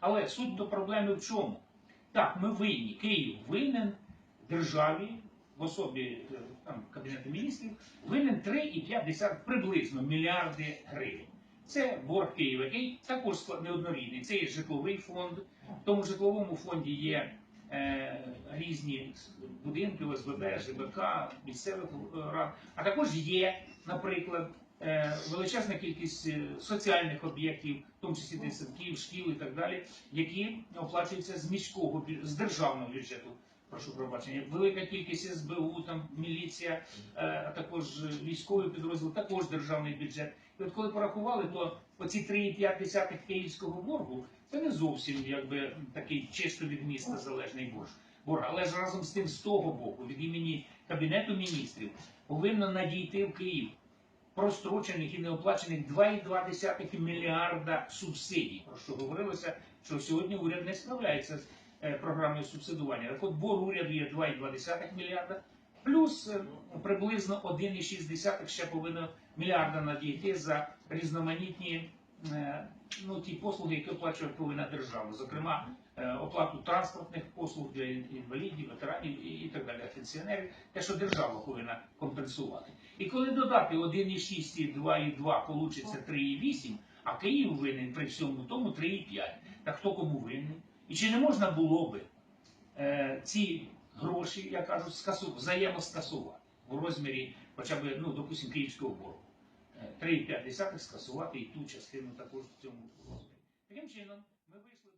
Але суть до проблеми в чому? Так, ми винні. Київ винен державі в особі е, там, Кабінету міністрів винен 3,5 приблизно мільярди гривень. Це борг Києва, який також неоднорідний. Це є житловий фонд. В тому житловому фонді є е, різні будинки, ОСББ, ЖБК, місцевих е, рад, а також є, наприклад, величезна кількість е, соціальних об'єктів, в тому числі дитсадків, шкіл і так далі, які оплачуються з міського з державного бюджету. Прошу пробачення, велика кількість СБУ, там міліція, е, а також військовий підрозділ, також державний бюджет. І от коли порахували, то оці 3,5 київського боргу це не зовсім якби такий чисто від міста залежний борг. борг. Але ж разом з тим, з того боку, від імені Кабінету міністрів, повинно надійти в Київ прострочених і неоплачених 2,2 мільярда субсидій. Про що говорилося, що сьогодні уряд не справляється з е, програмою субсидування. Так от борг уряду є 2,2 мільярда, плюс е, приблизно 1,6 ще повинно мільярда надійти за різноманітні е, ну, ті послуги, які оплачує повинна держава, зокрема оплату транспортних послуг для інвалідів, ветеранів і так далі, пенсіонерів, те, що держава повинна компенсувати. І коли додати 1,6 і 2,2 получиться 3,8, а Київ винен при всьому тому 3,5. Так хто кому винен? І чи не можна було би е, ці гроші, я кажу, скасу, взаємоскасувати в розмірі хоча б, ну, допустимо, київського боргу? Е, 3,5 скасувати і ту частину також в цьому розмірі. Таким чином, ми вийшли.